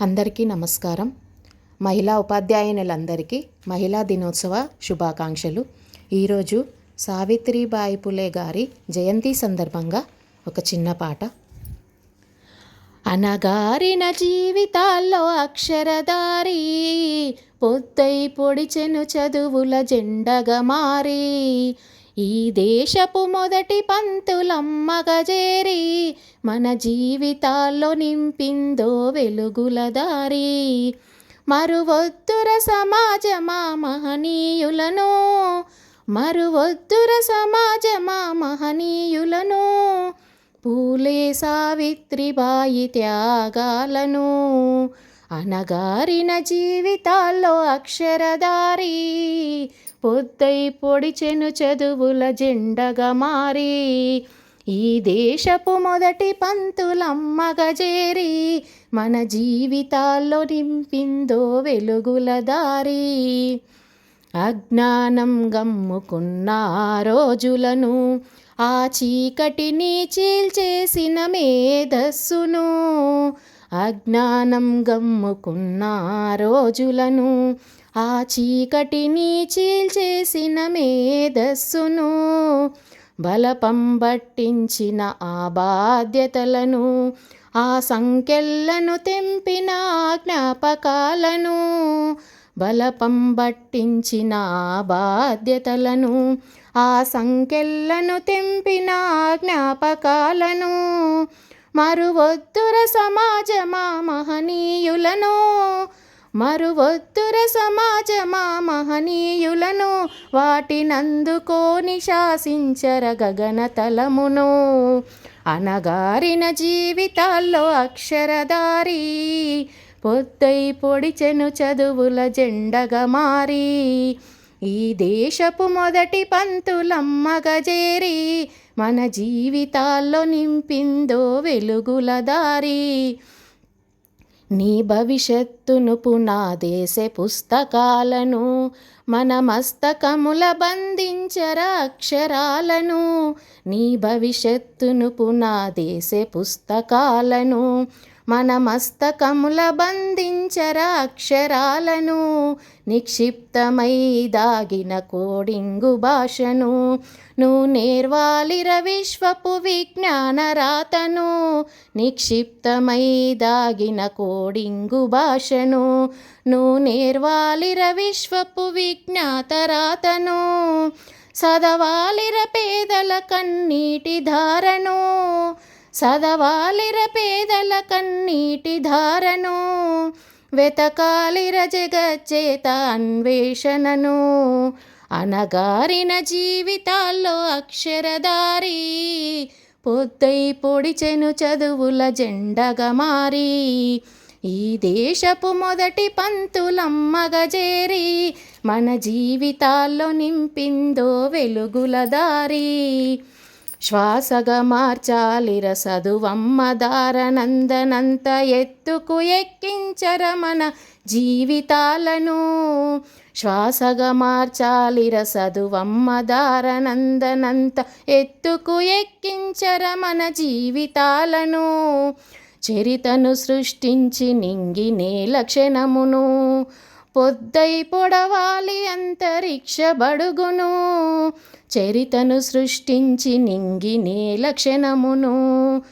అందరికీ నమస్కారం. మహిళా ఉపాధ్యాయునులందరికీ మహిళా దినోత్సవ శుభాకాంక్షలు. ఈరోజు సావిత్రిబాయి పులే గారి జయంతి సందర్భంగా ఒక చిన్న పాట. అనగారిన జీవితాల్లో అక్షరదారి పొద్దై పొడిచెను చదువుల జెండగా మారి ఈ దేశపు మొదటి పంతులమ్మ చేరి మన జీవితాల్లో నింపిందో వెలుగుల దారి. మరువొద్దుర సమాజమా మహనీయులను? మరువొద్దుర సమాజమా మహనీయులను? పూలే సావిత్రిబాయి త్యాగాలను అనగారిన జీవితాల్లో అక్షరదారి పొద్దై పొడిచెను చదువుల జెండగా మారి ఈ దేశపు మొదటి పంతులమ్మగజేరి మన జీవితాల్లో నింపిందో వెలుగుల దారి. అజ్ఞానం గమ్ముకున్న రోజులను ఆ చీకటిని చీల్చేసిన మేధస్సును అజ్ఞానం గమ్ముకున్న రోజులను ఆ చీకటిని చీల్చేసిన మేధస్సును బలపంబట్టించిన ఆ బాధ్యతలను ఆ సంఖ్యలను తెంపిన జ్ఞాపకాలను బలపంబట్టించిన ఆ బాధ్యతలను ఆ సంఖ్యలను తెంపిన జ్ఞాపకాలను మరువొద్దుర సమాజమా మహనీయులను. మరువొద్దుర సమాజమా మహనీయులను. వాటినందుకోని శాసించర గగన తలమును. అనగారిన జీవితాల్లో అక్షరదారి పొద్దై పొడిచెను చదువుల జెండగా మారి. ఈ దేశపు మొదటి పంతులమ్మ చేరి మన జీవితాల్లో నింపిందో వెలుగుల దారి. నీ భవిష్యత్తును పునాదేశే పుస్తకాలను మన మస్తకముల బంధించర అక్షరాలను నీ భవిష్యత్తును పునాదేశే పుస్తకాలను మన మస్తకముల బంధించర అక్షరాలను నిక్షిప్తమై దాగిన కోడింగు భాషను నువ్వు నేర్వాలిర విశ్వపు విజ్ఞాన రాతను నిక్షిప్తమై దాగిన కోడింగు భాషను నువ్వు నేర్వాలిర విశ్వపు విజ్ఞాత రాతను సదవాలిర పేదల కన్నీటి ధారను సదవాలిర పేదల కన్నీటి ధారను వెతకాలిర జగచ్చేత అన్వేషణను. అనగారిన జీవితాల్లో అక్షరదారి పొద్దై పొడిచెను చదువుల జెండగా మారి. ఈ దేశపు మొదటి పంతులమ్మగజేరి మన జీవితాల్లో నింపిందో వెలుగుల దారి. శ్వాసగా మార్చాలిర చదువమ్మ దారనందనంత ఎత్తుకు ఎక్కించర మన జీవితాలను. శ్వాసగా మార్చాలిర చదువమ్మ దారనందనంత ఎత్తుకు ఎక్కించర మన జీవితాలను. చరితను సృష్టించి నింగి నేల క్షణమును పొద్దై పొడవాలి అంతరిక్ష బడుగును. చరితను సృష్టించి నింగి నేల క్షణమును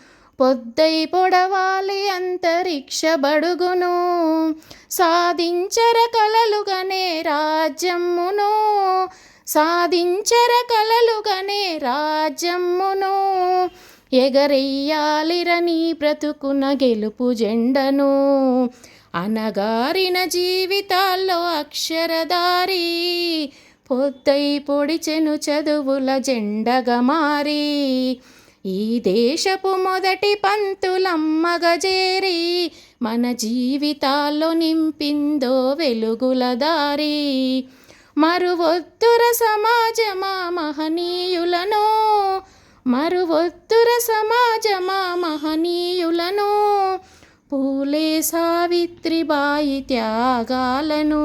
పొద్దై పొడవాలి అంతరిక్ష బడుగును. సాధించర కలలుగనే రాజ్యమును. సాధించర కలలుగనే రాజ్యమును. ఎగరెయ్యాలిరని బ్రతుకున గెలుపు జెండను. అనగారిన జీవితాల్లో అక్షరదారి పొద్దై పొడిచెను చదువుల జెండగా మారి ఈ దేశపు మొదటి పంతులమ్మగ చేరి మన జీవితాల్లో నింపిందో వెలుగుల దారి. మరువొత్తుర సమాజమా మహనీయులను మరువొత్తుర సమాజమా మహనీయులను పూలే సావిత్రిబాయి త్యాగాలను.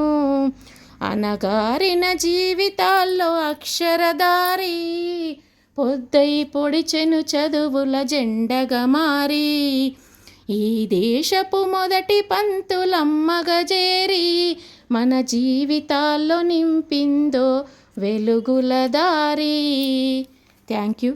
అనగారిన జీవితాల్లో అక్షరదారి పొద్దై పొడిచెను చదువుల జెండగా మారి ఈ దేశపు మొదటి పంతులమ్మగజేరి మన జీవితాల్లో నింపిందో వెలుగుల దారి. Thank you.